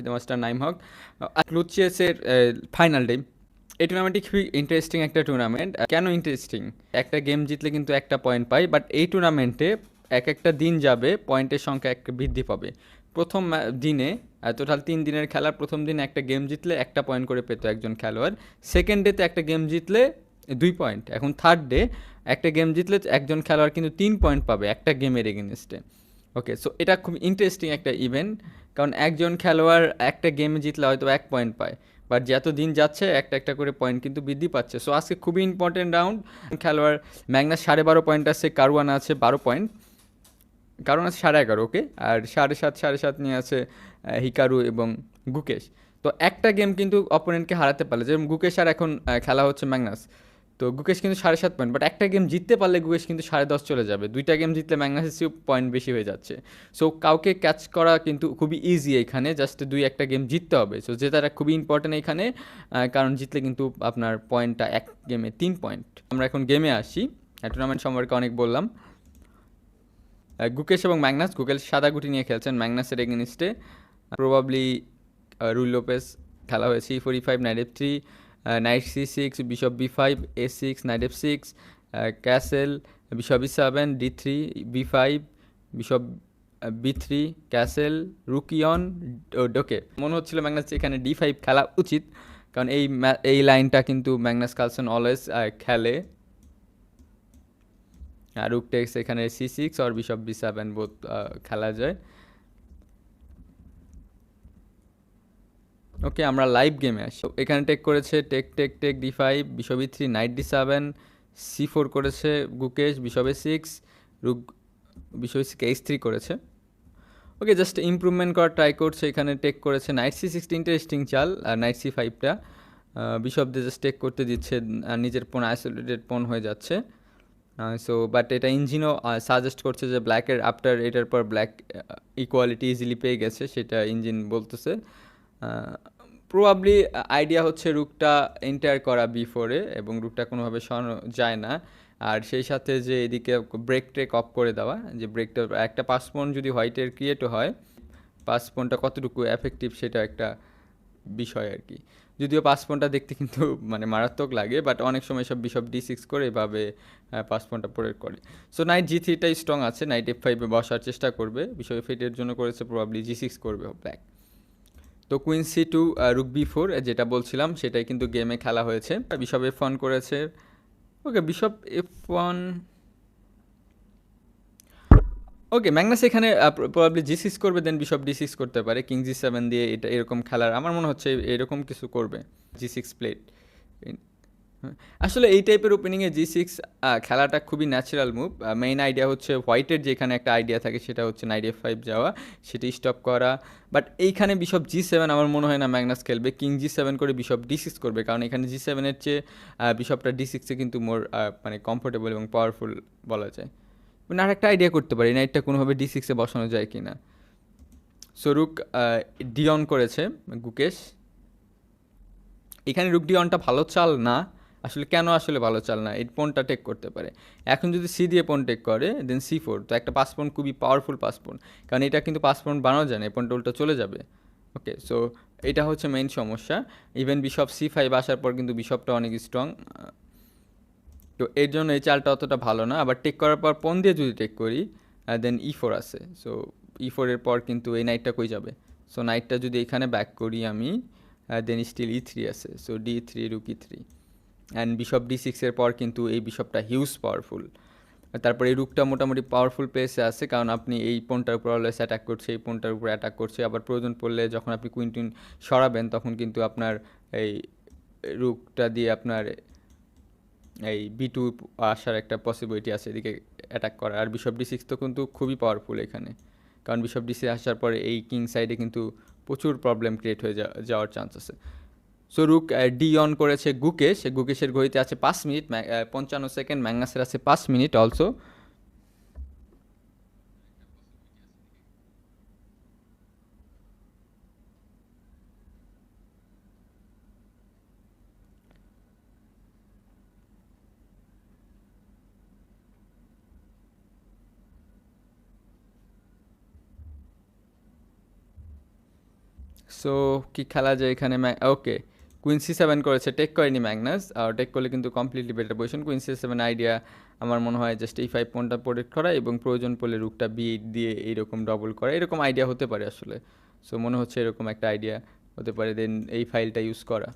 কাঙ্ক্ষিত মাস্টার নাইম হক লুচিয়াসের final day এই টুর্নামেন্টটি খুবই ইন্টারেস্টিং একটা টুর্নামেন্ট কেন ইন্টারেস্টিং একটা গেম জিতলে কিন্তু একটা পয়েন্ট পাই বাট এই টুর্নামেন্টে এক একটা দিন যাবে পয়েন্টের সংখ্যা এক বৃদ্ধি পাবে। প্রথম দিনে টোটাল তিন দিনের খেলার প্রথম দিনে একটা গেম জিতলে একটা পয়েন্ট করে পেত একজন খেলোয়াড়। সেকেন্ড ডেতে একটা গেম জিতলে দুই পয়েন্ট এখন থার্ড ডে একটা গেম জিতলে একজন খেলোয়াড় কিন্তু তিন পয়েন্ট পাবে একটা গেমের এগেনস্টে ওকে সো এটা খুব ইন্টারেস্টিং একটা ইভেন্ট কারণ একজন খেলোয়াড় একটা গেমে জিতলে হয়তো এক পয়েন্ট পায় বাট যত দিন যাচ্ছে একটা একটা করে পয়েন্ট কিন্তু বৃদ্ধি পাচ্ছে। সো আজকে খুবই ইম্পর্টেন্ট রাউন্ড খেলোয়াড় ম্যাগনাস সাড়ে বারো পয়েন্ট আছে, কারওয়ানা আছে বারো পয়েন্ট কারণ আছে সাড়ে এগারো ওকে আর সাড়ে সাত সাড়ে সাত নিয়ে আছে হিকারু এবং গুকেশ। তো একটা গেম কিন্তু অপোনেন্টকে হারাতে পারলে, যেরকম গুকেশ আর এখন খেলা হচ্ছে ম্যাগনাস। তো গুকেশ কিন্তু সাড়ে সাত পয়েন্ট বাট একটা গেম জিততে পারলে গুকেশ কিন্তু সাড়ে দশ চলে যাবে। দুইটা গেম জিতলে ম্যাগনাসের চেয়েও পয়েন্ট বেশি হয়ে যাচ্ছে। সো কাউকে ক্যাচ করা কিন্তু খুবই ইজি এখানে জাস্ট দুই একটা গেম জিততে হবে। সো জেতাটা খুবই ইম্পর্টেন্ট এখানে কারণ জিতলে কিন্তু আপনার পয়েন্টটা এক গেমে তিন পয়েন্ট আমরা এখন গেমে আসি। টুর্নামেন্ট সম্পর্কে অনেক বললাম। গুকেশ এবং ম্যাগনাস, গুকেল সাদা গুটি নিয়ে খেলছেন ম্যাগনাসের এগেনিস্টে প্রবাবলি রুল লোপেস খেলা হয়েছে। Four five nine three knight C six bishop B five A six knight F six castle bishop E seven D three B five bishop B three castle রুকিয়ন ডোকে মনে হচ্ছিল ম্যাগনাস এখানে D five খেলা উচিত, কারণ এই এই লাইনটা কিন্তু ম্যাগনাস কালসন অলওয়েজ খেলে। আর রুক টেক্স এখানে সি সিক্স আর বিশপ বি সেভেন বোধ খেলা যায়। ওকে আমরা লাইভ গেমে আসি। এখানে টেক করেছে take take take D five bishop B three knight D seven C four করেছে Gukesh bishop E six rook bishop B six H three করেছে। ওকে জাস্ট ইমপ্রুভমেন্ট করার ট্রাই করছে। এখানে টেক করেছে নাইট সি সিক্সটি ইন্টারেস্টিং চাল আর knight C ফাইভটা bishop দিয়ে জাস্ট টেক করতে দিচ্ছে নিজের পোন আইসোলেটেড পোন হয়ে যাচ্ছে। সো বাট এটা ইঞ্জিনও সাজেস্ট করছে যে ব্ল্যাকের আফটার এটার পর ব্ল্যাক ইকুয়ালিটি ইজিলি পেয়ে গেছে, সেটা ইঞ্জিন বলতেছে। প্রবাবলি আইডিয়া হচ্ছে রুকটা এন্টার করা বিফোরে এবং রুকটা কোনোভাবে সরানো যায় না। আর সেই সাথে যে এদিকে ব্রেক ট্রেক অফ করে দেওয়া, যে ব্রেকটা একটা পাসপোন যদি হোয়াইটের ক্রিয়েট হয় পাসপোনটা কতটুকু এফেক্টিভ সেটা একটা বিষয় আর কি। যদিও পাসপোনটা দেখতে কিন্তু মানে মারাত্মক লাগে বাট অনেক সময় সব বিশপ ডি সিক্স করে এভাবে পাসপোনটা প্রয়োগ করে। সো নাইট জি থ্রিটাই স্ট্রং আছে নাইট এফ ফাইভে বসার চেষ্টা করবে বিশপ এফ এইটের জন্য করেছে প্রবাবলি জি সিক্স করবে ব্ল্যাক তো queen C two rook B four যেটা বলছিলাম, সেটাই কিন্তু গেমে খেলা হয়েছে। বিশপ এফ ওয়ান করেছে। Okay bishop F one okay Magnus এখানে প্রবাবলি জি সিক্স করবে দেন বিশপ ডি সিক্স করতে পারে। কিং জি সেভেন দিয়ে এটা এরকম খেলার, আমার মনে হচ্ছে এরকম কিছু করবে জি সিক্স প্লেট আসলে এই টাইপের ওপেনিংয়ে জি সিক্স খেলাটা খুবই ন্যাচারাল মুভ মেইন আইডিয়া হচ্ছে হোয়াইটের যেখানে একটা আইডিয়া থাকে সেটা হচ্ছে নাইট এফ ফাইভ যাওয়া, সেটি স্টপ করা। বাট এইখানে বিশপ জি সেভেন আমার মনে হয় না ম্যাগনাস খেলবে। কিং জি সেভেন করে বিশপ ডি সিক্স করবে। কারণ এখানে জি সেভেনের চেয়ে বিশপটা ডি সিক্সে কিন্তু মোর মানে কমফোর্টেবল এবং পাওয়ারফুল বলা যায়। মানে আর একটা আইডিয়া করতে পারি নাইটটা কোনোভাবে ডি সিক্সে বসানো যায় কি না সরুক ডিয়ন করেছে, গুকেশ। এখানে রুক ডিয়নটা ভালো চাল না। আসলে কেন আসলে ভালো চাল না? এই পোনটা টেক করতে পারে। এখন যদি সি দিয়ে পোন টেক করে দেন সি ফোর তো একটা পাসপোর্ট খুবই পাওয়ারফুল পাসপোর্ট। কারণ এটা কিন্তু পাসপোন বানানো যায় না, এই পোনটা উল্টো চলে যাবে। ওকে সো এটা হচ্ছে মেইন সমস্যা। ইভেন বিশপ সি ফাইভ আসার পর কিন্তু বিশপটা অনেক স্ট্রং তো এর জন্য এই চালটা অতটা ভালো না। আবার টেক করার পর পন দিয়ে যদি টেক করি দেন ই ফোর আছে। সো ই ফোরের পর কিন্তু এই নাইটটা কই যাবে? সো নাইটটা যদি এখানে ব্যাক করি আমি দেন স্টিল ই থ্রি আছে। So D three rook E three and bishop D সিক্সের পর কিন্তু এই বিশপটা হিউজ পাওয়ারফুল তারপর এই রুকটা মোটামুটি পাওয়ারফুল প্লেসে আছে, কারণ আপনি এই পোনটার উপর অলওয়েজ অ্যাটাক করছে, এই পোনটার উপর অ্যাটাক করছে, আবার প্রয়োজন পড়লে যখন আপনি কুইন টুইন সরাবেন, তখন কিন্তু আপনার এই রুকটা দিয়ে আপনার এই বি টু আসার একটা পসিবিলিটি আছে এদিকে অ্যাটাক করার। আর বিশপ ডি সিক্স তো কিন্তু খুবই পাওয়ারফুল এখানে। কারণ বিশপ ডি সিক্স আসার পরে এই কিং সাইডে কিন্তু প্রচুর প্রবলেম ক্রিয়েট হয়ে যাওয়ার চান্স আছে। সো রুক ডি অন করেছে গুকেশ গুকেশের ঘড়িতে আছে পাঁচ মিনিট uh, পঞ্চান্ন সেকেন্ড ম্যাঙ্গাসের আছে পাঁচ মিনিট অলসো সো কি খেলা যায় এখানে ওকে কুইন সি সেভেন করেছে টেক করেনি ম্যাগনাস আর টেক করলে কিন্তু completely better position queen C seven idea আমার মনে হয় জাস্ট এই ফাইভ পয়েন্টটা প্রোটেক্ট করা এবং প্রয়োজন পড়লে রুকটা বি এইট দিয়ে এইরকম ডবল করা। এরকম আইডিয়া হতে পারে আসলে। সো মনে হচ্ছে এরকম একটা আইডিয়া হতে পারে দেন এই ফাইলটা ইউজ করা।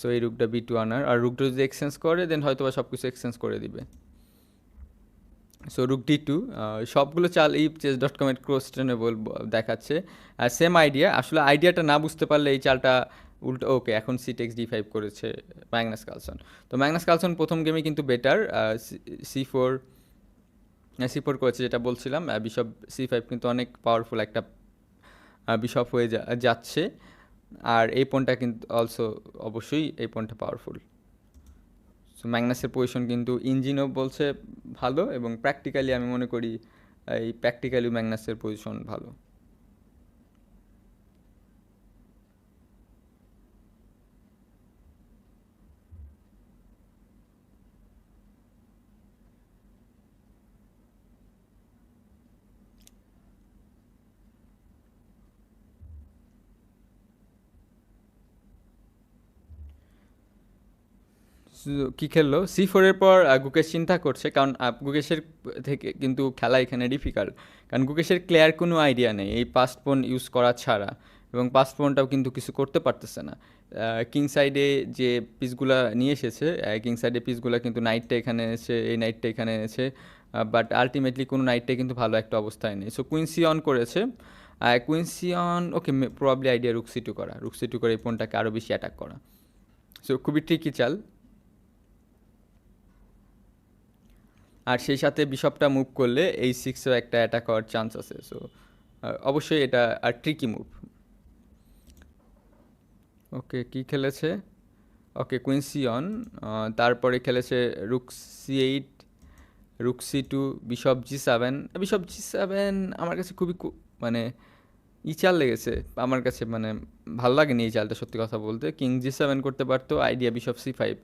সো এই রুকটা বি টু আনার। আর রুকটা যদি এক্সচেঞ্জ করে দেন হয়তো বা সব কিছু এক্সচেঞ্জ করে দিবে। সো রুক ডি টু সবগুলো চাল এই চেস ডট কম কমের ক্রোস্টেনেবল দেখাচ্ছে। আর সেম আইডিয়া আসলে আইডিয়াটা না বুঝতে পারলে এই চালটা উল্টো ওকে এখন সি টেক্স ডি ফাইভ করেছে ম্যাগনাস কালসন তো ম্যাগনাস কালসন প্রথম গেমে কিন্তু better C four C four করেছে যেটা বলছিলাম বিশপ সি ফাইভ কিন্তু অনেক পাওয়ারফুল একটা বিশপ হয়ে যাচ্ছে। আর এই পনটা কিন্তু অলসো অবশ্যই এই পনটা পাওয়ারফুল সো ম্যাগনাসের পজিশন কিন্তু ইঞ্জিনও বলছে ভালো এবং প্র্যাকটিক্যালি আমি মনে করি এই প্র্যাকটিক্যালি ম্যাগনাসের পজিশন ভালো। কি খেললো? সি ফোরের পর গুকেশ চিন্তা করছে, কারণ গুকেশের থেকে কিন্তু খেলা এখানে ডিফিকাল্ট কারণ গুকেশের ক্লিয়ার কোনো আইডিয়া নেই, এই পাস্ট ফোন ইউজ করা ছাড়া। এবং পাস্ট ফোনটাও কিন্তু কিছু করতে পারতেছে না। কিং সাইডে যে পিসগুলো নিয়ে এসেছে কিং সাইডে পিসগুলো কিন্তু নাইটটা এখানে এনেছে এই নাইটটা এখানে এনেছে। বাট আলটিমেটলি কোনো নাইটটাই কিন্তু ভালো একটা অবস্থায় নেই। সো কুইন্সি অন করেছে। Queen C one okay probably idea rook C two করা। রুকসি টু করে এই ফোনটাকে আরও বেশি অ্যাটাক করা। সো খুবই ঠিকই চাল। আর সেই সাথে বিশপটা মুভ করলে এই সিক্সেও একটা অ্যাটাক হওয়ার চান্স আছে। সো অবশ্যই এটা আর ট্রিকি মুভ ওকে কি খেলেছে? ওকে কুইন্সি অন তারপরে খেলেছে rook C eight rook C two bishop G seven bishop G seven আমার কাছে খুবই মানে ই চাল লেগেছে, আমার কাছে মানে ভালো লাগেনি এই চালটা সত্যি কথা বলতে। কিং জি সেভেন করতে পারতো idea bishop C five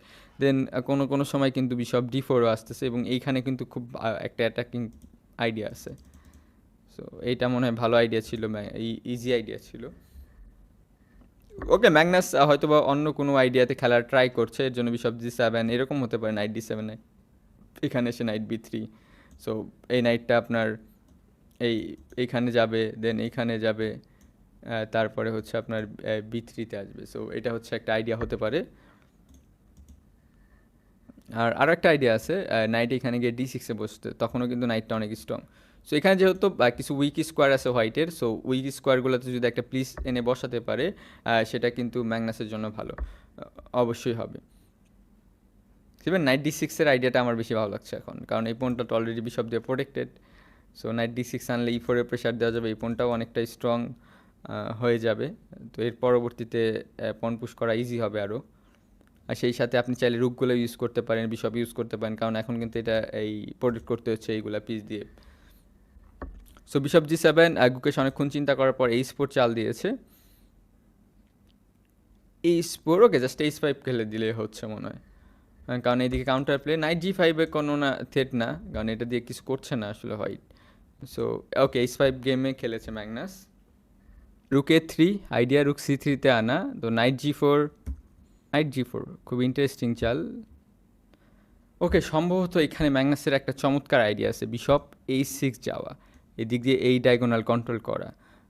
then কোনো কোনো সময় কিন্তু বিশপ ডি ফোরও আসতেছে এবং এইখানে কিন্তু খুব একটা অ্যাটাকিং আইডিয়া আছে। সো এইটা মনে হয় ভালো আইডিয়া ছিল ইজি আইডিয়া ছিল। ওকে ম্যাগনাস হয়তো বা অন্য কোনো আইডিয়াতে খেলার ট্রাই করছে, এর জন্য বিশপ জি সেভেন এরকম হতে পারে নাইট ডি সেভেনে এখানে এসে নাইট বি থ্রি সো এই নাইটটা আপনার এই, এইখানে যাবে দেন এইখানে যাবে তারপরে হচ্ছে আপনার বি থ্রিতে আসবে। সো এটা হচ্ছে একটা আইডিয়া হতে পারে। আর আরও একটা আইডিয়া আছে নাইট এখানে গিয়ে ডি সিক্সে বসতে। তখনও কিন্তু নাইটটা অনেক স্ট্রং সো এখানে যেহেতু কিছু উইক স্কোয়ার আছে হোয়াইটের সো উইক স্কোয়ারগুলোতে যদি একটা প্লিস এনে বসাতে পারে সেটা কিন্তু ম্যাগনাসের জন্য ভালো। অবশ্যই হবে। ইভেন নাইট ডি সিক্সের আইডিয়াটা আমার বেশি ভালো লাগছে এখন। কারণ এই তো অলরেডি বিশপ দিয়ে protected so knight D six আনলে ই ফোরে প্রেশার দেওয়া যাবে। এই ফোনটাও অনেকটা স্ট্রং হয়ে যাবে। তো এর পরবর্তীতে পন পুশ করা ইজি হবে আরও আর সেই সাথে আপনি চাইলে রুকগুলো ইউজ করতে পারেন বিশপ ইউজ করতে পারেন, কারণ এখন কিন্তু এটা এই প্রোটেক্ট করতে হচ্ছে এইগুলা পিস দিয়ে। So bishop G seven Gukesh অনেকক্ষণ চিন্তা করার পর এই স্পোর্ট চাল দিয়েছে। এই স্পোর ওকে জাস্ট এইচ ফাইভ খেলে দিলে হচ্ছে মনে হয়। কারণ এইদিকে কাউন্টার প্লে নাইট জি ফাইভে কোনো না থ্রেট না। কারণ এটা দিয়ে কিছু করছে না আসলে white so okay H five গেমে খেলেছে Magnus rook E three idea rook C থ্রিতে আনা তো knight G four knight G four খুব ইন্টারেস্টিং চাল ওকে সম্ভবত এখানে ম্যাগনাসের একটা চমৎকার আইডিয়া আছে বিশপ এইচ সিক্স যাওয়া। এদিক দিয়ে এই ডায়গোনাল কন্ট্রোল করা।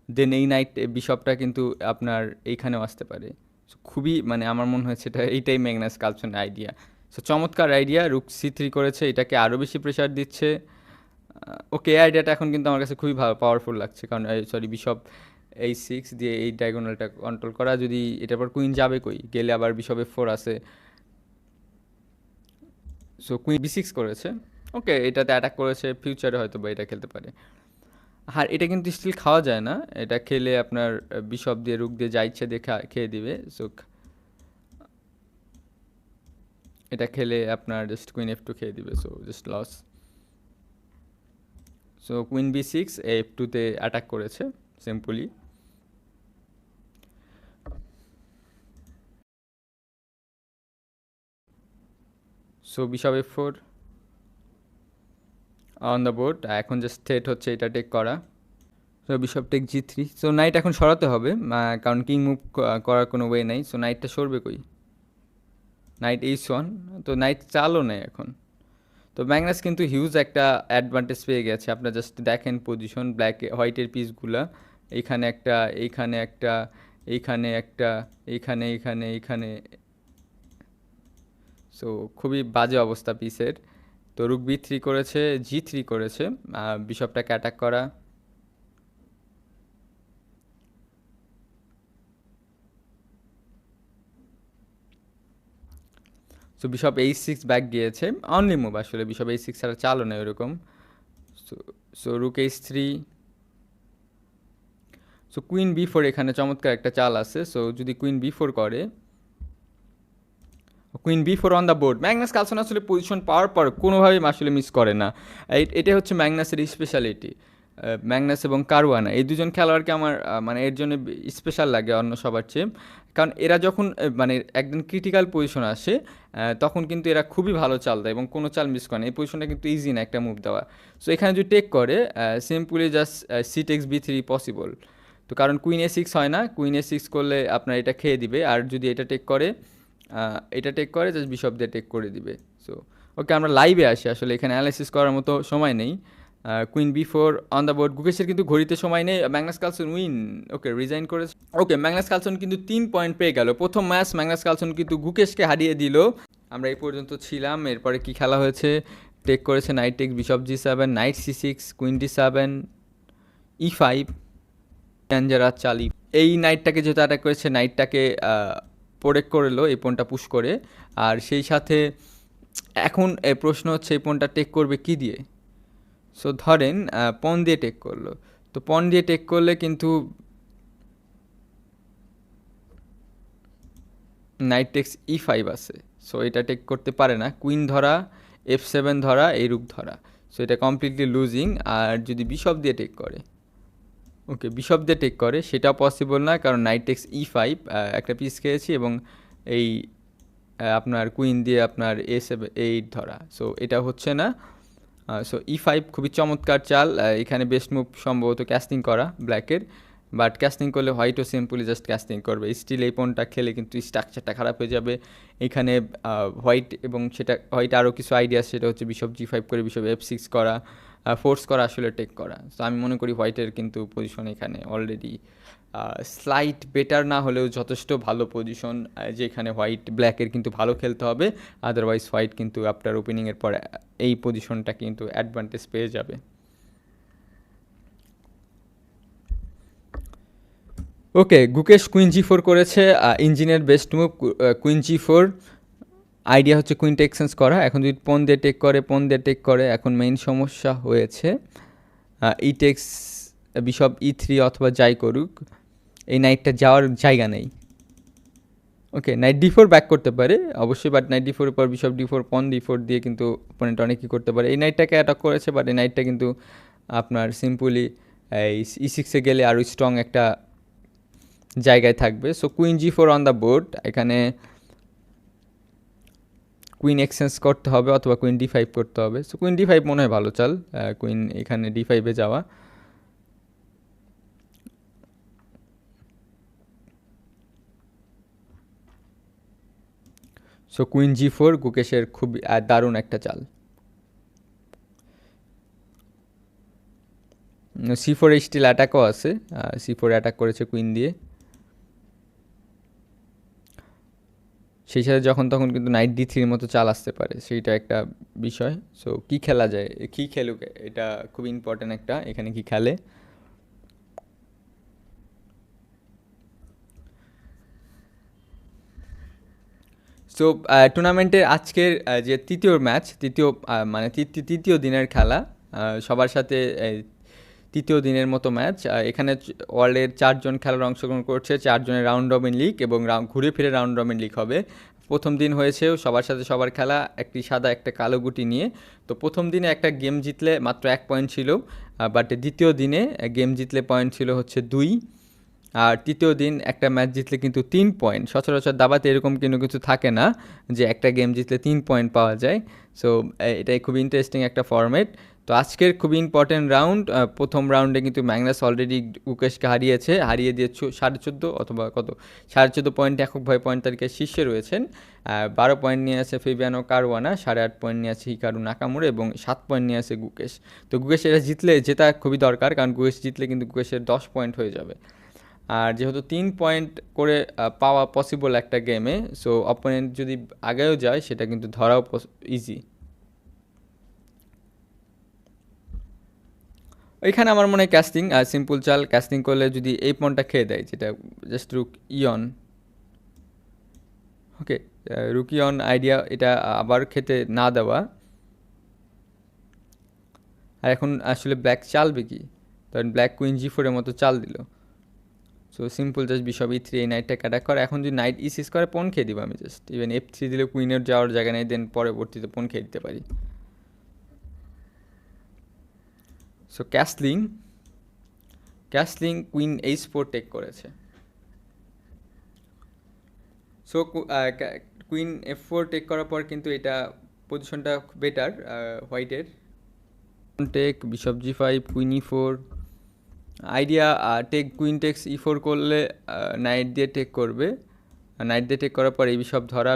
দেন এই নাইট বিশপটা কিন্তু আপনার এইখানেও আসতে পারে। খুবই মানে আমার মনে হয়েছে এটা, এইটাই ম্যাগনাস কালচনের আইডিয়া সো চমৎকার আইডিয়া রুক সি থ্রি করেছে, এটাকে আরও বেশি প্রেশার দিচ্ছে। ওকে এই আইডিয়াটা এখন কিন্তু আমার কাছে খুবই পাওয়ারফুল লাগছে। কারণ সরি বিশপ এই সিক্স দিয়ে এই ডায়গোনালটা কন্ট্রোল করা, যদি এটার পর কুইন যাবে কই? গেলে আবার বিশপে ফোর আছে। সো কুইন বি সিক্স করেছে। ওকে এটাতে অ্যাটাক করেছে ফিউচারে হয়তো বা এটা খেলতে পারে। আর এটা কিন্তু স্টিল খাওয়া যায় না। এটা খেলে আপনার বিশপ দিয়ে রুক দিয়ে যা ইচ্ছে দিয়ে খেয়ে দিবে। সো এটা খেলে আপনার জাস্ট কুইন এফ টু খেয়ে দিবে। So just loss so queen B six F টুতে অ্যাটাক করেছে simply so bishop F four on the board এখন জাস্ট থ্রেট হচ্ছে এটা টেক করা। So bishop take G three so knight এখন সরাতে হবে কারণ কিং মুভ করার কোনো ওয়ে নাই। সো নাইটটা সরবে কই? নাইট এইচ ওয়ান তো নাইট চালও নেই এখন। তো ম্যাগনাস কিন্তু হিউজ একটা অ্যাডভান্টেজ পেয়ে গেছে। আপনার জাস্ট দেখেন পজিশন ব্ল্যাক হোয়াইটের পিসগুলা এইখানে একটা এইখানে একটা এইখানে একটা এইখানে এইখানে এইখানে সো খুবই বাজে অবস্থা পিসের তো রুক বি থ্রি করেছে জি থ্রি করেছে। বিশপটাকে অ্যাটাক করা। So bishop H six back গিয়েছে। অনলি মুভ আসলে বিশপ এইচ সিক্স ছাড়া চালও নেই ওরকম। So so rook H three so queen B four এখানে চমৎকার একটা চাল আছে। সো যদি কুইন বি ফোর করে queen B four on the board Magnus Carlsen আসলে পজিশন পাওয়ার পর কোনোভাবেই আসলে মিস করে না। এই- এটা হচ্ছে ম্যাগনাসের স্পেশালিটি ম্যাগনাস এবং কারওয়ানা। এই দুজন খেলোয়াড়কে আমার মানে এর জন্য স্পেশাল লাগে অন্য সবার চেয়ে। কারণ এরা যখন মানে একদম ক্রিটিক্যাল পজিশন আসে তখন কিন্তু এরা খুবই ভালো চাল দেয় এবং কোনো চাল মিস করে না। এই পজিশনটা কিন্তু ইজি না একটা মুভ দেওয়া। সো এখানে যদি টেক করে simply just C takes B three possible তো কারণ কুইন এ সিক্স হয় না। কুইন এ সিক্স করলে আপনার এটা খেয়ে দিবে। আর যদি এটা টেক করে এটা টেক করে জাস্ট বিশপ দিয়ে টেক করে দিবে। সো ওকে আমরা লাইভে আসি। আসলে এখানে অ্যানালাইসিস করার মতো সময় নেই। Queen B four on the board গুকেশের কিন্তু ঘড়িতে সময় নেই। Magnus Carlsen win okay resign করেছে। ওকে ম্যাগনাস কালসন কিন্তু তিন পয়েন্ট পেয়ে গেল। প্রথম ম্যাচ ম্যাগনাস কালসন কিন্তু গুকেশকে হারিয়ে দিল। আমরা এই পর্যন্ত ছিলাম। এরপরে কি খেলা হয়েছে? টেক করেছে knight take bishop G seven knight C six queen D seven E five dangerous চালি এই নাইটটাকে যেহেতু অ্যাটাক করেছে নাইটটাকে প্রোটেক্ট করল এই পনটা পুশ করে। আর সেই সাথে এখন প্রশ্ন হচ্ছে, এই পনটা টেক করবে কি দিয়ে? সো ধরেন পন দিয়ে টেক করল। তো পন দিয়ে টেক করলে কিন্তু নাইট টেক্স ই ফাইভ আছে। সো এটা টেক করতে পারে না। কুইন ধরা এফ সেভেন ধরা এই রুক ধরা। সো এটা কমপ্লিটলি লুজিং আর যদি বিশপ দিয়ে টেক করে। ওকে বিশপ দিয়ে টেক করে, সেটা পসিবল না, কারণ নাইট টেক্স ই ফাইভ একটা পিস খেয়েছি এবং এই আপনার কুইন দিয়ে আপনার এ সেভেন এইট ধরা। সো এটা হচ্ছে না। সো ই ফাইভ খুবই চমৎকার চাল এখানে বেস্ট মুভ সম্ভবত ক্যাস্টিং করা ব্ল্যাকের বাট ক্যাস্টিং করলে হোয়াইটও সিম্পলি জাস্ট ক্যাস্টিং করবে। স্টিল এই পনটা খেলে কিন্তু স্ট্রাকচারটা খারাপ হয়ে যাবে। এখানে হোয়াইট এবং সেটা হোয়াইট আরও কিছু আইডিয়া সেটা হচ্ছে বিশপ জি ফাইভ করে বিশপ এফ সিক্স করা ফোর্স করা, আসলে টেক করা। সো আমি মনে করি হোয়াইটের কিন্তু পজিশন এখানে অলরেডি স্লাইট বেটার না হলেও যথেষ্ট ভালো পজিশন যেখানে হোয়াইট ব্ল্যাকের কিন্তু ভালো খেলতে হবে। আদারওয়াইজ হোয়াইট কিন্তু আফটার ওপেনিংয়ের পর এই পজিশনটা কিন্তু অ্যাডভান্টেজ পেয়ে যাবে। Okay Gukesh queen G four করেছে ইঞ্জিনের best move queen G four idea হচ্ছে কুইনটা এক্সচেঞ্জ করা। এখন যদি পন দিয়ে টেক করে পন দিয়ে টেক করে, এখন মেইন সমস্যা হয়েছে। E takes bishop E three অথবা যাই করুক এই নাইটটা যাওয়ার জায়গা নেই। Okay knight D four back করতে পারে, অবশ্যই বাট নাইট ডি ফোর পর bishop D four pawn D four দিয়ে কিন্তু অপোনেন্ট অনেক কী করতে পারে। এই নাইটটাকে অ্যাটাক করেছে বাট এই নাইটটা কিন্তু আপনার সিম্পলি এই ই সিক্সে গেলে আরও স্ট্রং একটা জায়গায় থাকবে। So queen G four on the board এখানে কুইন এক্সচেঞ্জ করতে হবে অথবা কুইন ডি ফাইভ করতে হবে। সো কুইন ডি ফাইভ মনে হয় ভালো চাল কুইন এখানে ডি ফাইভে যাওয়া। সো কুইন জি ফোর গুকেশের খুব দারুণ একটা চাল. সি ফোর স্টিল অ্যাটাকও আছে সি ফোর অ্যাটাক করেছে কুইন দিয়ে. সেই সাথে যখন তখন কিন্তু নাইট ডি থ্রির মতো চাল আসতে পারে, সেইটা একটা বিষয়. সো কী খেলা যায়, কী খেলুক, এটা খুব ইম্পর্ট্যান্ট একটা, এখানে কি খেলে? সো টুর্নামেন্টের আজকের যে তৃতীয় ম্যাচ তৃতীয় মানে তৃতীয় দিনের খেলা সবার সাথে তৃতীয় দিনের মতো ম্যাচ এখানে ওয়ার্ল্ডের চারজন খেলার অংশগ্রহণ করছে, চারজনের রাউন্ড রবিন লিগ এবং ঘুরে ফিরে রাউন্ড রবিন লিগ হবে। প্রথম দিন হয়েছেও সবার সাথে সবার খেলা, একটি সাদা, একটা কালো গুটি নিয়ে। তো প্রথম দিনে একটা গেম জিতলে মাত্র এক পয়েন্ট ছিল বাট দ্বিতীয় দিনে গেম জিতলে পয়েন্ট ছিল হচ্ছে দুই। আর তৃতীয় দিন একটা ম্যাচ জিতলে কিন্তু তিন পয়েন্ট সচরাচর দাবাতে এরকম কোনো কিছু থাকে না যে একটা গেম জিতলে তিন পয়েন্ট পাওয়া যায়। সো এটাই খুব ইন্টারেস্টিং একটা ফর্ম্যাট তো আজকের খুব ইম্পর্টেন্ট রাউন্ড প্রথম রাউন্ডে কিন্তু ম্যাগনাস অলরেডি গুকেশকে হারিয়েছে। হারিয়ে দিয়ে সাড়ে চোদ্দ অথবা কত? সাড়ে চোদ্দ পয়েন্ট এককভাবে পয়েন্ট তালিকায় শীর্ষে রয়েছেন। বারো পয়েন্ট নিয়ে আছে ফেবিয়ানো কারওয়ানা, সাড়ে আট পয়েন্ট নিয়ে আছে হিকারু নাকামুরে এবং সাত পয়েন্ট নিয়ে আছে গুকেশ। তো গুকেশ এটা জিতলে জেতা খুবই দরকার, কারণ গুকেশ জিতলে কিন্তু গুকেশের দশ পয়েন্ট হয়ে যাবে। আর যেহেতু তিন পয়েন্ট করে পাওয়া পসিবল একটা গেমে সো অপোনেন্ট যদি আগেও যায়, সেটা কিন্তু ধরাও ইজি এখানে আমার মনে হয় ক্যাস্টিং আর সিম্পল চাল ক্যাস্টিং করলে যদি এই পনটা খেয়ে দেয়, যেটা জাস্ট রুক ইয়ন ওকে রুকিয়ন আইডিয়া এটা আবার খেতে না দেওয়া। আর এখন আসলে ব্ল্যাক চালবে কি? কারণ ব্ল্যাক কুইন জি ফোরের মতো চাল দিল। So simple just bishop E three এই নাইটটাকে অ্যাটাক করে এখন যদি নাইট ই সিক্স করে পন খেয়ে দিব আমি জাস্ট ইভেন এফ থ্রি দিলে কুইনের যাওয়ার জায়গা নেই দেন পরবর্তীতে পন খেয়ে দিতে পারি। So castling castling queen H four take করেছে। So queen F four take করার পর কিন্তু এটা পজিশনটা বেটার হোয়াইটের take bishop G five queen E four idea take queen takes E four করলে নাইট দিয়ে টেক করবে। নাইট দিয়ে টেক করার পর এই বিশপ ধরা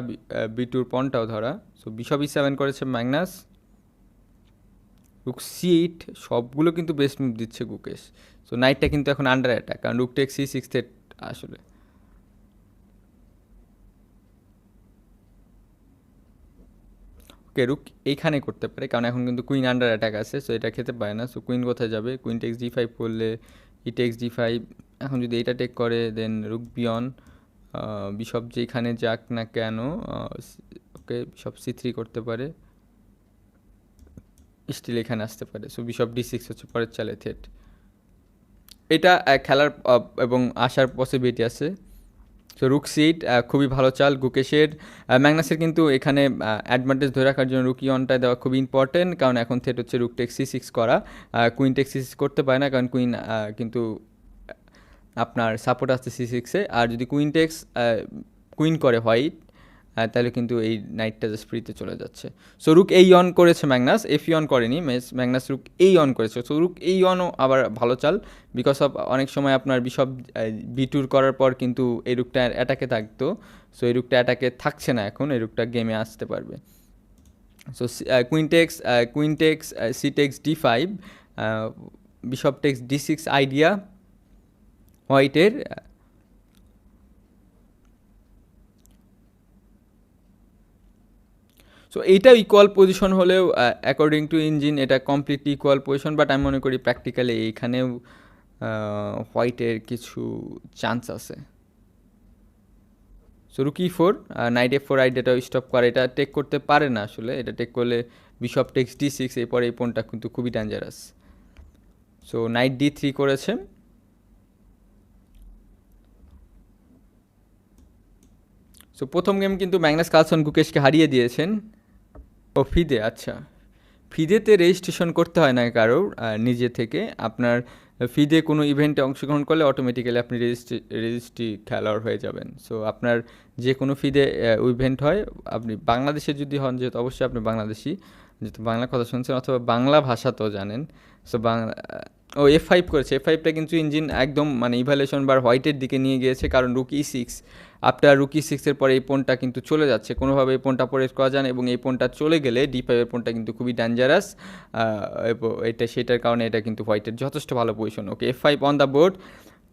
বি টুর পনটাও ধরা। সো বিশপ ই সেভেন করেছে ম্যাগনাস রুক সি এইট সবগুলো কিন্তু বেস্ট মুভ দিচ্ছে গুকেশ। সো নাইটটা কিন্তু এখন আন্ডার অ্যাটাক কারণ রুক টেক সি সিক্স আসলে। রুক এইখানে করতে পারে, কারণ এখন কিন্তু কুইন আন্ডার অ্যাটাক আছে সো এটা খেতে পারে না। সো কুইন কোথায় যাবে? কুইন টেক্স ডি ফাইভ করলে ই টেক্স ডি ফাইভ এখন যদি এটা টেক করে দেন রুক বিয়ন বিশপ যেখানে যাক না কেন ওকে বিশপ সি থ্রি করতে পারে। স্টিল এখানে আসতে পারে। সো বিশপ ডি সিক্স হচ্ছে পরের চালে থ্রেট এটা খেলার এবং আসার পসিবিলিটি আছে। সো রুক সিট খুবই ভালো চাল গুকেশের ম্যাগনাসের কিন্তু এখানে অ্যাডভান্টেজ ধরে রাখার জন্য রুকি অনটা দেওয়া খুবই ইম্পর্টেন্ট কারণ এখন থেট হচ্ছে রুক টেক্সি সিক্স করা। কুইন টেক্সি সিক্স করতে পারে না, কারণ কুইন কিন্তু, আপনার সাপোর্ট আসছে সি সিক্সে আর যদি কুইন টেক্স কুইন করে হোয়াইট তাহলে কিন্তু এই নাইটটা জাস্ট ফ্রিতে চলে যাচ্ছে। সো রুক এই অন করেছে ম্যাগনাস এফ অন করেনি মেস ম্যাগনাস রুক এই অন করেছে। সো রুক এই অনও আবার ভালো চাল বিকজ অফ অনেক সময় আপনার বিশপ বি টুর করার পর কিন্তু এই রুকটা অ্যাটাকে থাকতো। সো এই রুকটা অ্যাটাকে থাকছে না এখন, এই রুকটা গেমে আসতে পারবে। So queen takes queen takes C takes D five bishop takes D six idea হোয়াইটের সো এইটাও ইকুয়াল পজিশন হলেও অ্যাকর্ডিং টু ইঞ্জিন এটা কমপ্লিটলি ইকুয়াল পজিশন বাট আমি মনে করি প্র্যাকটিক্যালি এইখানেও হোয়াইটের কিছু চান্স আছে। So rook E four knight F four আইডিয়াটাও stop করে। এটা টেক করতে পারে না আসলে। এটা টেক করলে বিশপ টেক্স ডি সিক্স এরপরে এই পোনটা কিন্তু খুবই dangerous so knight D three করেছে। সো প্রথম গেম কিন্তু ম্যাগনাস কালসন গুকেশকে হারিয়ে দিয়েছেন। ও ফিদে আচ্ছা। ফিদেতে রেজিস্ট্রেশন করতে হয় না কারোর নিজে থেকে। আপনার ফিদে কোনো ইভেন্টে অংশগ্রহণ করলে অটোমেটিক্যালি আপনি রেজিস্ট্রি রেজিস্ট্রি খেলোয়াড় হয়ে যাবেন। সো আপনার যে কোনো ফিদে ইভেন্ট হয়। আপনি বাংলাদেশে যদি হন, যেহেতু অবশ্যই আপনি বাংলাদেশি, যেহেতু বাংলা কথা শুনছেন অথবা বাংলা ভাষা তো জানেন। সো বাংলা ও এফ ফাইভ করেছে। এফ ফাইভটা কিন্তু ইঞ্জিন একদম মানে ইভ্যালুয়েশন বার হোয়াইটের দিকে নিয়ে গিয়েছে। কারণ রুকি সিক্স আফটার রুকি সিক্সের পরে এই পোনটা কিন্তু চলে যাচ্ছে। কোনোভাবে এই পোনটা পরে করা যান এবং এই পোনটা চলে গেলে ডি ফাইভের পোনটা কিন্তু খুবই ডেঞ্জারাস এটা, সেটার কারণে এটা কিন্তু হোয়াইটের যথেষ্ট ভালো position okay F five on the board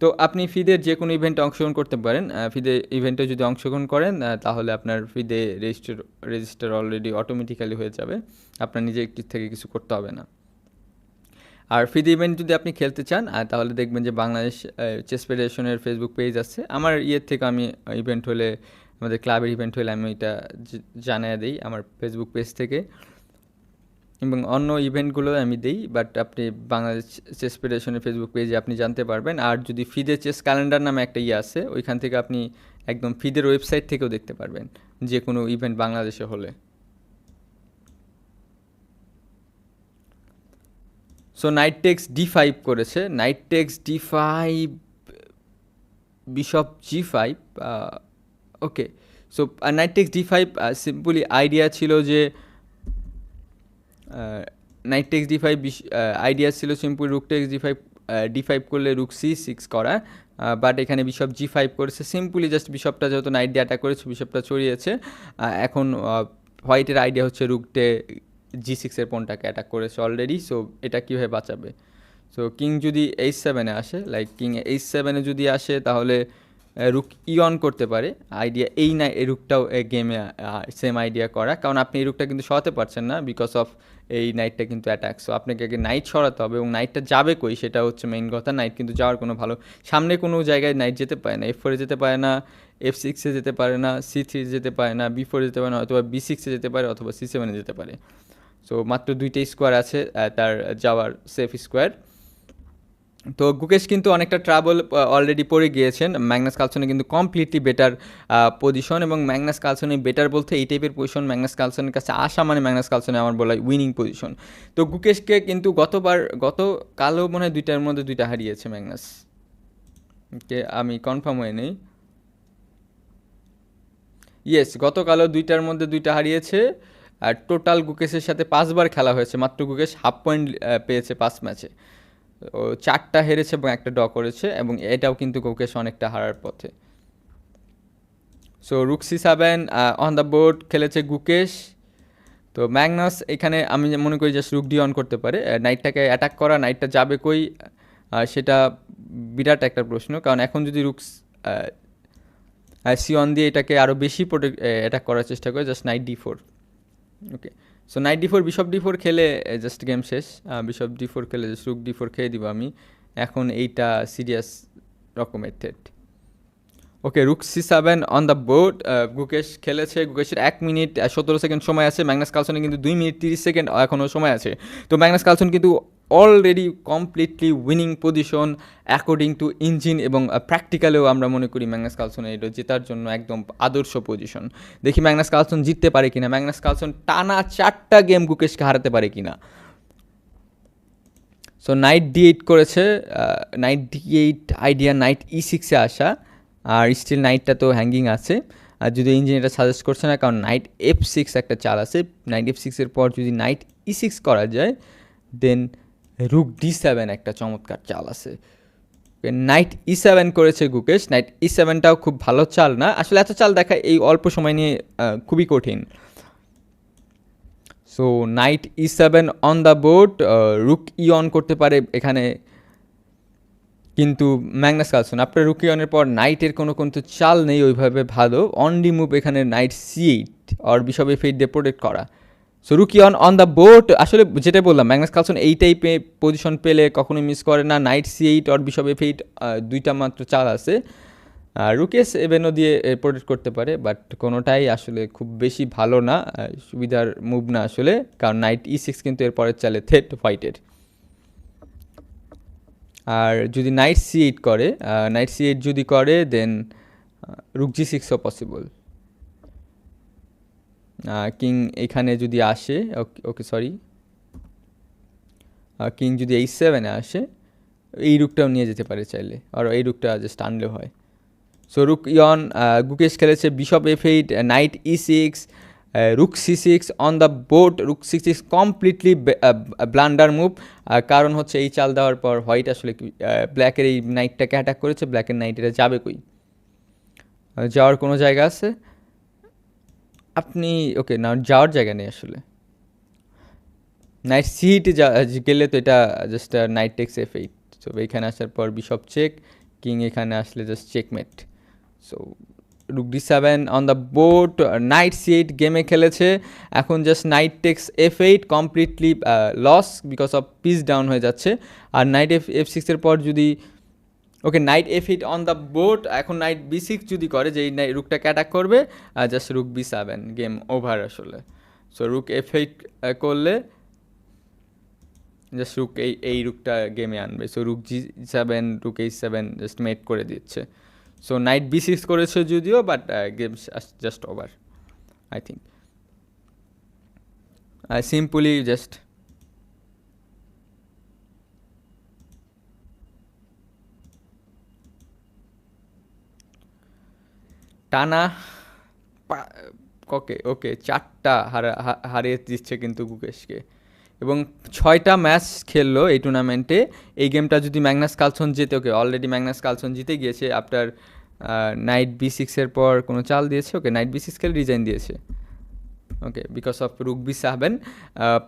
তো আপনি ফিদের যে কোনো ইভেন্টে অংশগ্রহণ করতে পারেন। ফিদে ইভেন্টে যদি অংশগ্রহণ করেন তাহলে আপনার FIDE register register already automatically হয়ে যাবে। আপনার নিজে থেকে কিছু করতে হবে না। আর ফিদে ইভেন্ট যদি আপনি খেলতে চান তাহলে দেখবেন যে বাংলাদেশ চেস ফেডারেশনের ফেসবুক পেজ আছে। আমার ইয়ের থেকে আমি ইভেন্ট হলে, আমাদের ক্লাবের ইভেন্ট হলে আমি এটা জানিয়ে দিই আমার ফেসবুক পেজ থেকে। এবং অন্য ইভেন্টগুলো আমি দিই বাট আপনি বাংলাদেশ চেস ফেডারেশনের ফেসবুক পেজে আপনি জানতে পারবেন। আর যদি ফিদে চেস ক্যালেন্ডার নামে একটা ইয়ে আছে, ওইখান থেকে আপনি একদম ফিদের ওয়েবসাইট থেকেও দেখতে পারবেন যে কোনো ইভেন্ট বাংলাদেশে হলে। So knight takes d five করেছে knight takes d five bishop g five okay so knight takes d five simply idea ছিল যে knight takes d five idea ছিল simple rook takes d five d five করলে rook C six করা but এখানে bishop জি five করেছে। Simply just বিশপটা যেহেতু knight দিয়ে অ্যাটাক করেছে বিশপটা ছড়িয়েছে আহ, এখন হোয়াইটের আইডিয়া হচ্ছে রুকটে জি সিক্সের পনটাকে অ্যাটাক করেছে অলরেডি সো এটা কীভাবে বাঁচাবে? সো কিং যদি এইচ সেভেনে আসে লাইক কিং এইচ সেভেনে যদি আসে, তাহলে রুক ই অন করতে পারে। আইডিয়া এই না, এই রুকটাও গেমে সেম আইডিয়া করা। কারণ আপনি এই রুকটা কিন্তু সরাতে পারছেন না বিকজ অফ এই নাইটটা কিন্তু অ্যাটাক সো আপনাকে আগে নাইট সরাতে হবে এবং নাইটটা যাবে কই, সেটা হচ্ছে মেইন কথা। নাইট কিন্তু যাওয়ার কোনো ভালো, সামনে কোনো জায়গায় নাইট যেতে পারে না। এফ ফোরে যেতে পারে না এফ সিক্সে যেতে পারে না সি থ্রি যেতে পারে না বি ফোরে যেতে পারে না, অথবা বি সিক্সে যেতে পারে, অথবা সি সেভেনে যেতে পারে। সো মাত্র দুইটাই স্কোয়ার আছে তার যাওয়ার সেফ স্কোয়ার তো গুকেশ কিন্তু অনেকটা ট্রাবল অলরেডি পড়ে গিয়েছেন। ম্যাগনাস কালসনে কিন্তু কমপ্লিটলি বেটার পজিশন এবং ম্যাগনাস কালসনে বেটার বলতে এই টাইপের পজিশন ম্যাগনাস কালসনের কাছে আসা মানে ম্যাগনাস কালসনে আমার বলা উইনিং পজিশন তো গুকেশকে কিন্তু গতবার, গত কালও মনে হয় দুইটার মধ্যে দুইটা হারিয়েছে ম্যাগনাস কে আমি কনফার্ম হয়ে নেই। ইয়েস গতকালও দুইটার মধ্যে দুইটা হারিয়েছে। আর টোটাল গুকেশের সাথে পাঁচবার খেলা হয়েছে। মাত্র গুকেশ হাফ পয়েন্ট পেয়েছে পাঁচ ম্যাচে ও চারটা হেরেছে এবং একটা ড করেছে এবং এটাও কিন্তু গুকেশ অনেকটা হারার পথে। So rook c seven on the board খেলেছে গুকেশ। তো ম্যাগনাস এখানে আমি মনে করি জাস্ট রুক ডি অন করতে পারে। নাইটটাকে অ্যাটাক করা নাইটটা যাবে কই? সেটা বিরাট একটা প্রশ্ন। কারণ এখন যদি রুকস অন দিয়ে এটাকে আরও বেশি প্রোটেক্ট অ্যাটাক করার চেষ্টা করে just knight D four okay so knight D four bishop D four খেলে জাস্ট গেম শেষ। বিশপ ডি ফোর খেলে জাস্ট রুক ডি ফোর খেয়ে দিব আমি। এখন এইটা সিরিয়াস রকমের threat okay rook c seven on the board Gukesh খেলেছে। গুকেশের এক মিনিট সতেরো সেকেন্ড সময় আছে। ম্যাগনাস কালসনে কিন্তু দুই মিনিট তিরিশ সেকেন্ড এখনও সময় আছে। তো ম্যাগনাস কালসন কিন্তু already completely winning position according to engine এবং প্র্যাকটিক্যালেও আমরা মনে করি ম্যাগনাস কালসনের এটা জেতার জন্য একদম আদর্শ পজিশন দেখি ম্যাগনাস কালসন জিততে পারে কিনা। ম্যাগনাস কালসন টানা চারটা গেম গুকেশকে হারাতে পারে কিনা। সো নাইট ডি এইট করেছে knight d eight idea knight e সিক্সে আসা। আর স্টিল নাইটটা তো হ্যাঙ্গিং আছে। আর যদি ইঞ্জিন এটা সাজেস্ট করছে না, কারণ নাইট এফ সিক্স একটা চাল আছে। নাইট এফ সিক্সের পর যদি নাইট ই সিক্স করা যায় দেন রুক ডি সেভেন একটা চমৎকার চাল আছে। নাইট ই সেভেন করেছে গুকেশ। নাইট ই সেভেনটাও খুব ভালো চাল না। আসলে এত চাল দেখা এই অল্প সময় নিয়ে খুবই কঠিন। So knight E seven on the board rook E on করতে পারে এখানে। কিন্তু ম্যাগনাস কালসন, আপনার রুক অনের পর নাইটের কোনো কিন্তু চাল নেই ওইভাবে ভালো। অন রিমুভ এখানে নাইট সি এইট অর বিশপে ফেট দিয়ে করা। So rook e on on the board আসলে যেটা বললাম ম্যাগনাস কালসন এই টাইপে পজিশন পেলে কখনোই মিস করে না। নাইট সি এইট আর এফ এইট দুইটা মাত্র চাল আছে। আর রুকেশ এভেনও দিয়ে প্রোটেক্ট করতে পারে বাট কোনোটাই আসলে খুব বেশি ভালো না। সুবিধার মুভ না আসলে, কারণ নাইট ই সিক্স কিন্তু এর পরের চালে থেট হোয়াইটের আর যদি নাইট সি এইট করে নাইট সি এইট যদি করে দেন রুক জি সিক্সও পসিবল কিং এখানে যদি আসে ওকে সরি কিং যদি এই সেভেনে আসে, এই রুকটাও নিয়ে যেতে পারে চাইলে, আর এই রুকটা জাস্ট আনলেও হয়। সো রুক ইয়ন গুকেশ খেলেছে bishop f eight knight e six rook c six on the board rook c six completely blunder move কারণ হচ্ছে এই চাল দেওয়ার পর হোয়াইট আসলে ব্ল্যাকের এই নাইটটাকে অ্যাটাক করেছে ব্ল্যাকের নাইট এটা যাবে কই? যাওয়ার কোনো জায়গা আছে? আপনি ওকে না যাওয়ার জায়গা নেই আসলে। নাইট সিটে যা গেলে তো এটা just knight takes f eight so এইখানে আসার পর বিশপ চেক কিং এখানে আসলে just checkmate so rook d seven on the board knight c eight গেমে খেলেছে। এখন just knight takes f eight completely loss because of piece down হয়ে যাচ্ছে। আর নাইট এফ এফ সিক্সের পর যদি okay knight f eight on the board এখন নাইট বি সিক্স যদি করে যে এই রুকটাকে অ্যাটাক করবে just rook b seven game over আসলে। সো রুক এফ এইট করলে জাস্ট রুক এই এই রুকটা গেমে আনবে। So rook g seven rook h seven just mate করে দিচ্ছে। সো নাইট বি সিক্স করেছে যদিও but game just over I think simply just টানা ওকে ওকে, চারটা হারা হারিয়ে দিচ্ছে কিন্তু গুকেশকে। এবং ছয়টা ম্যাচ খেললো এই টুর্নামেন্টে এই গেমটা যদি ম্যাগনাস কালসন জিতে, ওকে অলরেডি ম্যাগনাস কালসন জিতে গিয়েছে আফটার নাইট বি সিক্সের পর কোনো চাল দিয়েছে, ওকে নাইট বি সিক্স খেলে রিজাইন দিয়েছে। ওকে বিকজ অফ রুকবি সাহবেন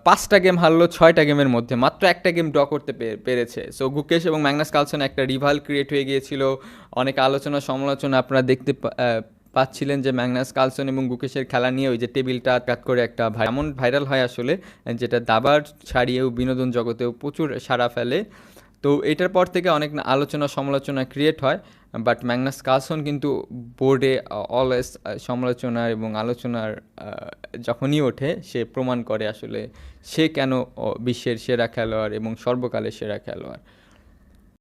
পাঁচটা গেম হারলো ছয়টা গেমের মধ্যে, মাত্র একটা গেম ড্র করতে পেরেছে। সো গুকেশ এবং ম্যাগনাস কালসন একটা রিভাল ক্রিয়েট হয়ে গিয়েছিল। অনেক আলোচনা সমালোচনা আপনারা দেখতে পাচ্ছিলেন যে ম্যাগনাস কালসন এবং গুকেশের খেলা নিয়ে ওই যে টেবিলটা কাট করে একটা এমন ভাইরাল হয় আসলে, যেটা দাবার ছাড়িয়েও বিনোদন জগতেও প্রচুর সাড়া ফেলে। তো এটার পর থেকে অনেক আলোচনা সমালোচনা ক্রিয়েট হয় বাট ম্যাগনাস কার্সন কিন্তু বোর্ডে অলওয়েজ সমালোচনার এবং আলোচনার যখনই ওঠে, সে প্রমাণ করে আসলে সে কেন বিশ্বের সেরা খেলোয়াড় এবং সর্বকালের সেরা খেলোয়াড়।